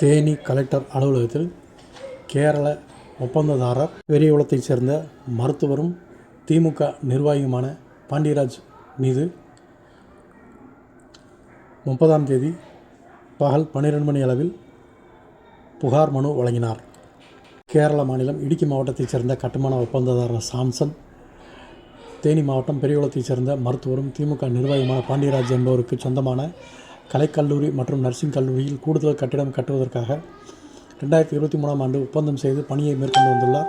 Theni collector அலுவலகத்தில் கேரள ஒப்பந்ததாரர் பெரியகுளத்தைச் சேர்ந்த மருத்துவரும் திமுக நிர்வாகியுமான பாண்டியராஜ் மீது முப்பதாம் தேதி பகல் பன்னிரெண்டு மணி அளவில் புகார் மனு வழங்கினார். கேரள மாநிலம் இடுக்கி மாவட்டத்தைச் சேர்ந்த கட்டுமான ஒப்பந்ததாரர் சாம்சன் தேனி மாவட்டம் பெரியகுளத்தைச் சேர்ந்த மருத்துவரும் திமுக நிர்வாகியுமான பாண்டியராஜ் என்பவருக்கு சொந்தமான கலைக்கல்லூரி மற்றும் நர்சிங் கல்லூரியில் கூடுதல் கட்டிடம் கட்டுவதற்காக ரெண்டாயிரத்தி இருபத்தி மூணாம் ஆண்டு ஒப்பந்தம் செய்து பணியை மேற்கொண்டு வந்துள்ளார்.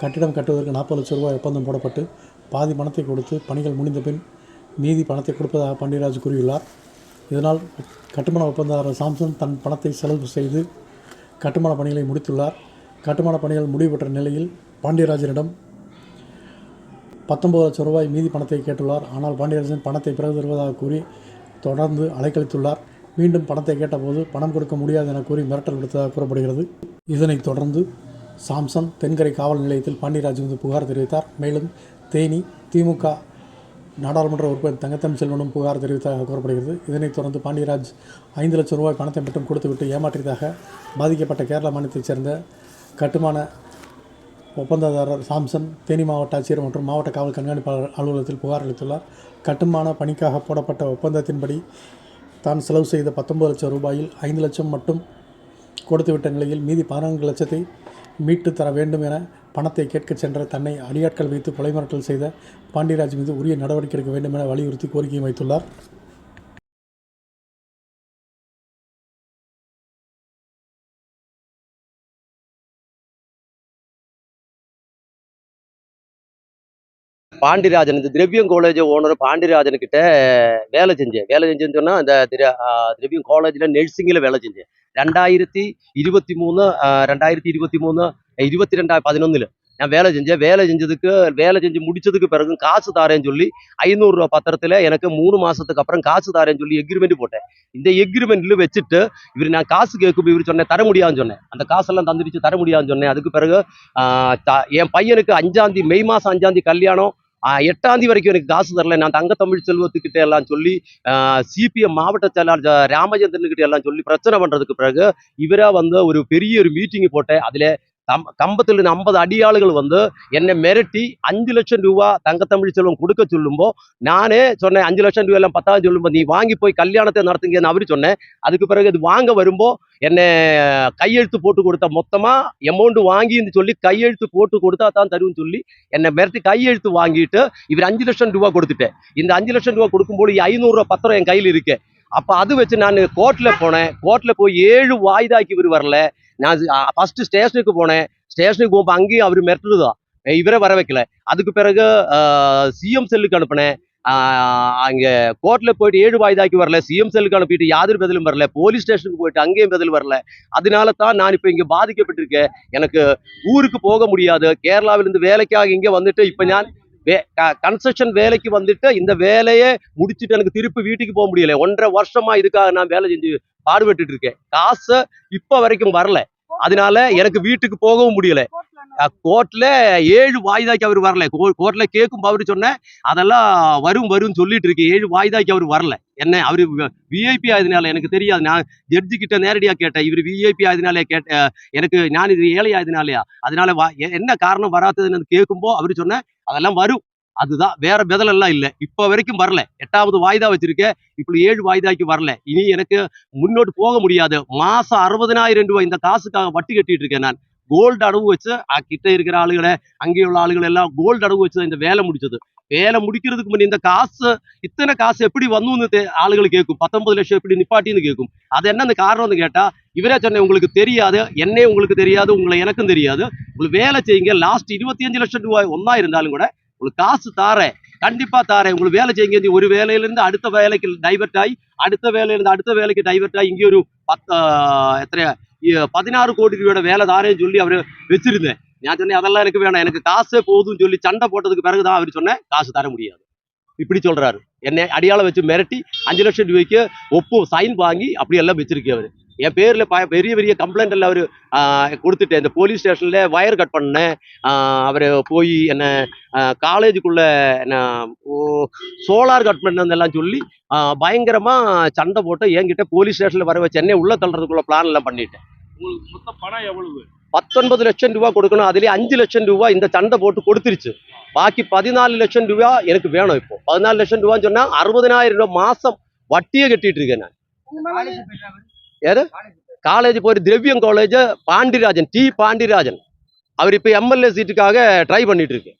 கட்டிடம் கட்டுவதற்கு நாற்பது லட்சம் ரூபாய் ஒப்பந்தம் போடப்பட்டு பாதி பணத்தை கொடுத்து பணிகள் முடிந்த பின் மீதி பணத்தை கொடுப்பதாக பாண்டியராஜ் கூறியுள்ளார். இதனால் கட்டுமான ஒப்பந்ததாரர் சாம்சன் தன் பணத்தை செலவு செய்து கட்டுமான பணிகளை முடித்துள்ளார். கட்டுமான பணிகள் முடிவு பெற்ற நிலையில் பாண்டியராஜனிடம் பத்தொன்பது லட்சம் ரூபாய் மீதி பணத்தை கேட்டுள்ளார். ஆனால் பாண்டியராஜன் பணத்தை பிறகு தருவதாக கூறி தொடர்ந்து அலைக்கழித்துள்ளார். மீண்டும் பணத்தை கேட்டபோது பணம் கொடுக்க முடியாது என கூறி மிரட்டல் விடுத்ததாக கூறப்படுகிறது. இதனைத் தொடர்ந்து சாம்சன் தென்கரை காவல் நிலையத்தில் பாண்டியராஜ் மீது புகார் தெரிவித்தார். மேலும் தேனி திமுக நாடாளுமன்ற உறுப்பினர் தங்கத்தம் செல்வனும் புகார் தெரிவித்ததாக கூறப்படுகிறது. இதனைத் தொடர்ந்து பாண்டியராஜ் ஐந்து லட்சம் ரூபாய் பணத்தை மட்டும் கொடுத்துவிட்டு ஏமாற்றியதாக பாதிக்கப்பட்ட கேரள மாநிலத்தைச் சேர்ந்த கட்டுமான ஒப்பந்ததாரர் சாம்சன் தேனி மாவட்ட ஆட்சியர் மற்றும் மாவட்ட காவல் கண்காணிப்பாளர் அலுவலகத்தில் புகார் அளித்துள்ளார். கட்டுமான பணிக்காக போடப்பட்ட ஒப்பந்தத்தின்படி தான் செலவு செய்த பத்தொன்பது லட்சம் ரூபாயில் ஐந்து லட்சம் மட்டும் கொடுத்துவிட்ட நிலையில் மீதி பதினான்கு லட்சத்தை மீட்டு தர வேண்டும் என பணத்தை கேட்கச் சென்ற தன்னை அடியாட்கள் வைத்து கொலை மிரட்டல் செய்த பாண்டியராஜ் மீது உரிய நடவடிக்கை எடுக்க வேண்டும் என வலியுறுத்தி கோரிக்கை வைத்துள்ளார். பாண்டிராஜன் இந்த திரவியம் காலேஜ் ஓனர் பாண்டிராஜன் கிட்ட வேலை செஞ்சேன். வேலை செஞ்சேன்னு சொன்னால் இந்த திர திரவியம் காலேஜில் நர்சிங்கில் வேலை செஞ்சேன். ரெண்டாயிரத்தி இருபத்தி மூணு ரெண்டாயிரத்தி இருபத்தி மூணு இருபத்தி ரெண்டா பதினொன்றில் நான் வேலை செஞ்சேன். வேலை செஞ்சதுக்கு வேலை செஞ்சு முடிச்சதுக்கு பிறகு காசு தாரேன்னு சொல்லி ஐநூறுரூவா பத்திரத்தில் எனக்கு மூணு மாதத்துக்கு அப்புறம் காசு தாரேன்னு சொல்லி எக்ரிமெண்ட் போட்டேன். இந்த எக்ரிமெண்ட்டில் வச்சுட்டு இவர் நான் காசு கேட்கும் இவர் சொன்னேன் தர முடியாதுன்னு சொன்னேன். அந்த காசெல்லாம் தந்துடுச்சு தர முடியாதுன்னு சொன்னேன். அதுக்கு பிறகு என் பையனுக்கு அஞ்சாந்தி மே மாதம் அஞ்சாந்தி கல்யாணம். எட்டாந்தி வரைக்கும் எனக்கு காசு தரல. நான் தங்க தமிழ் செல்வத்துக்கிட்ட எல்லாம் சொல்லி சிபிஎம் மாவட்ட செயலாளர் ராமச்சந்திரன் கிட்ட எல்லாம் சொல்லி பிரச்சனை பண்றதுக்கு பிறகு இவரா வந்து ஒரு பெரிய ஒரு மீட்டிங் போட்டேன். அதுல கம் கம்பத்தில் இருந்து ஐம்பது அடியாளுகள் வந்து என்னை மிரட்டி அஞ்சு லட்சம் ரூபா தங்கத்தமிழ் செல்வம் கொடுக்க சொல்லும்போ நானே சொன்னேன் அஞ்சு லட்சம் ரூபா எல்லாம் சொல்லும்போது சொல்லும்போ நீ வாங்கி போய் கல்யாணத்தை நடத்துங்கன்னு அவரு சொன்னேன். அதுக்கு பிறகு இது வாங்க வரும்போ என்னை கையெழுத்து போட்டு கொடுத்த மொத்தமாக அமௌண்ட் வாங்கின்னு சொல்லி கையெழுத்து போட்டு கொடுத்தா தான் தருவேன்னு சொல்லி என்னை மிரட்டி கையெழுத்து வாங்கிட்டு இவர் அஞ்சு லட்சம் ரூபா கொடுத்துட்டேன். இந்த அஞ்சு லட்சம் ரூபா கொடுக்கும்போது ஐநூறுரூவா பத்திரம் என் கையில் இருக்கு. அப்போ அது வச்சு நான் கோர்ட்டில் போனேன். கோர்ட்டில் போய் ஏழு வாய்தாக்கு இவர் வரல. நான் ஃபஸ்ட்டு ஸ்டேஷனுக்கு போனேன். ஸ்டேஷனுக்கு போகும்போது அங்கேயும் அவர் மிரட்டுதான் இவரை வர வைக்கல. அதுக்கு பிறகு சிஎம் செல்லுக்கு அனுப்பினேன். அங்கே கோர்ட்டில் போயிட்டு ஏழு வாய்தாக்கு வரல. சிஎம் செல்லுக்கு அனுப்பிட்டு யாரும் பதிலும் வரல. போலீஸ் ஸ்டேஷனுக்கு போயிட்டு அங்கேயும் பதில் வரல. அதனால தான் நான் இப்போ இங்கே பாதிக்கப்பட்டிருக்கேன். எனக்கு ஊருக்கு போக முடியாது. கேரளாவிலேருந்து வேலைக்காக இங்கே வந்துட்டு இப்போ நான் கன்ஸ்ட்ரக்ஷன் வேலைக்கு வந்துட்டு இந்த வேலையை முடிச்சுட்டு எனக்கு திருப்பி வீட்டுக்கு போக முடியல. ஒன்றரை வருஷமா இதுக்காக நான் வேலை செஞ்சு பாடுபட்டுட்டு இருக்கேன் காசு இப்போ வரைக்கும் வரல. அதனால எனக்கு வீட்டுக்கு போகவும் முடியல. கோர்ட்ல ஏழு வாய்தாக்கு அவர் வரல. கோர்ட்ல கேட்கும் அவரு சொன்னேன் அதெல்லாம் வரும் வரும்னு சொல்லிட்டு இருக்கு ஏழு வாய்தாக்கு அவர் வரல. என்ன அவரு விஐபி ஆயதுனால எனக்கு தெரியாது. நான் ஜட்ஜி கிட்ட நேரடியா கேட்டேன். இவர் விஐபி ஆயதுனாலே கேட்ட எனக்கு நான் இது ஏழை ஆயதுனாலயா? அதனால வா- எ- என்ன காரணம் வராததுன்னு கேட்கும்போ அவரு சொன்ன அதெல்லாம் வரும். அதுதான் வேற பதில் எல்லாம் இல்லை. இப்போ வரைக்கும் வரல. எட்டாவது வாய்தா வச்சிருக்கேன். இப்படி ஏழு வாய்தாக்கு வரல. இனி எனக்கு முன்னோட்டு போக முடியாது. மாசம் அறுபதனாயிரம் ரூபாய் இந்த காசுக்காக வட்டி கட்டிட்டு இருக்கேன் நான். கோல்டு அடவு வச்சு கிட்ட இருக்கிற ஆளுகளை அங்கே உள்ள ஆளுகளை எல்லாம் கோல்டு அடவு வச்சு தான் இந்த வேலை முடிச்சது. வேலை முடிக்கிறதுக்கு முன்னாடி இந்த காசு இத்தனை காசு எப்படி வந்து தே- ஆளுகள் கேட்கும் பத்தொன்பது லட்சம் எப்படி நிப்பாட்டின்னு கேட்கும் அது என்ன அந்த காரணம்னு கேட்டா இவரே சொன்னேன் உங்களுக்கு தெரியாது என்னே உங்களுக்கு தெரியாது உங்களை எனக்கும் தெரியாது உங்களுக்கு வேலை செய்யுங்க லாஸ்ட் இருபத்தி அஞ்சு லட்சம் ரூபாய் ஒன்னா இருந்தாலும் கூட உங்களுக்கு காசு தாரேன் கண்டிப்பா தாரேன் உங்களுக்கு வேலை செய்யுங்க நீ ஒரு வேலையில இருந்து அடுத்த வேலைக்கு டைவர்ட் ஆகி அடுத்த வேலையில இருந்து அடுத்த வேலைக்கு டைவர்ட் ஆகி இங்கே ஒரு பத்து ஆஹ், எத்தனை இ- பதினாறு கோடி ரூபாயோட வேலை தாரேன்னு சொல்லி அவரு வச்சிருந்தேன் நான் சொன்னேன் அதெல்லாம் எனக்கு வேணாம். எனக்கு காசே போதும்னு சொல்லி சண்டை போட்டதுக்கு பிறகுதான் அவர் சொன்னேன் காசு தர முடியாது. இப்படி சொல்றாரு. என்னை அடியாள வச்சு மிரட்டி அஞ்சு லட்சம் ரூபாய்க்கு ஒப்பு சைன் வாங்கி அப்படி எல்லாம் வச்சிருக்கு அவரு. என் பேர்ல பெரிய பெரிய கம்ப்ளைண்ட் எல்லாம் அவரு ஆஹ், கொடுத்துட்டேன். இந்த போலீஸ் ஸ்டேஷன்ல வயர் கட் பண்ணேன். அவர் போய் என்ன காலேஜுக்குள்ள என்ன சோலார் கட் பண்ணதெல்லாம் சொல்லி ஆஹ், பயங்கரமா சண்டை போட்டு என்கிட்ட போலீஸ் ஸ்டேஷன்ல வர வச்சு என்னை உள்ள தள்ளுறதுக்குள்ள பிளான் எல்லாம் பண்ணிட்டேன். உங்களுக்கு மொத்த பணம் எவ்வளவு? பத்தொன்பது லட்சம் ரூபா கொடுக்கணும். அதுலயே அஞ்சு லட்சம் ரூபா இந்த சண்டை போட்டு கொடுத்துருச்சு. பாக்கி பதினாலு லட்சம் ரூபா எனக்கு வேணும் இப்போ. பதினாலு லட்சம் ரூபான்னு சொன்னா அறுபதனாயிரம் ரூபாய் மாசம் வட்டியே கட்டிட்டு இருக்கேன் நான். யாரு? காலேஜ் போய் திரவியம் காலேஜ் பாண்டிராஜன் டி பாண்டிராஜன் அவர் இப்போ எம்எல்ஏ சீட்டுக்காக ட்ரை பண்ணிட்டு இருக்கு.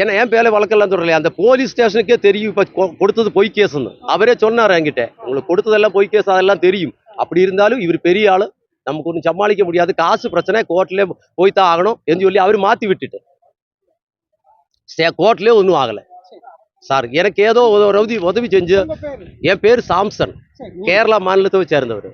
ஏன்னா என் பேரை வழக்கெல்லாம் தொடரலையே? அந்த போலீஸ் ஸ்டேஷனுக்கே தெரியும். இப்போ கொடுத்தது பொய் கேஸ்ன்னு அவரே சொன்னார் என்கிட்ட. உங்களுக்கு கொடுத்ததெல்லாம் பொய் கேஸ் அதெல்லாம் தெரியும். அப்படி இருந்தாலும் இவர் பெரிய ஆளு. நமக்கு ஒன்றும் சமாளிக்க முடியாது. காசு பிரச்சனை கோர்ட்லேயே போய் தான் ஆகணும் என்று சொல்லி அவர் மாற்றி விட்டுட்டு. கோர்ட்லேயே ஒன்றும் ஆகலை. சார் எனக்கு ஏதோ உதவி உதவி செஞ்சு என் பேர் சாம்சன். கேரளா மாநிலத்தை சேர்ந்தவர்.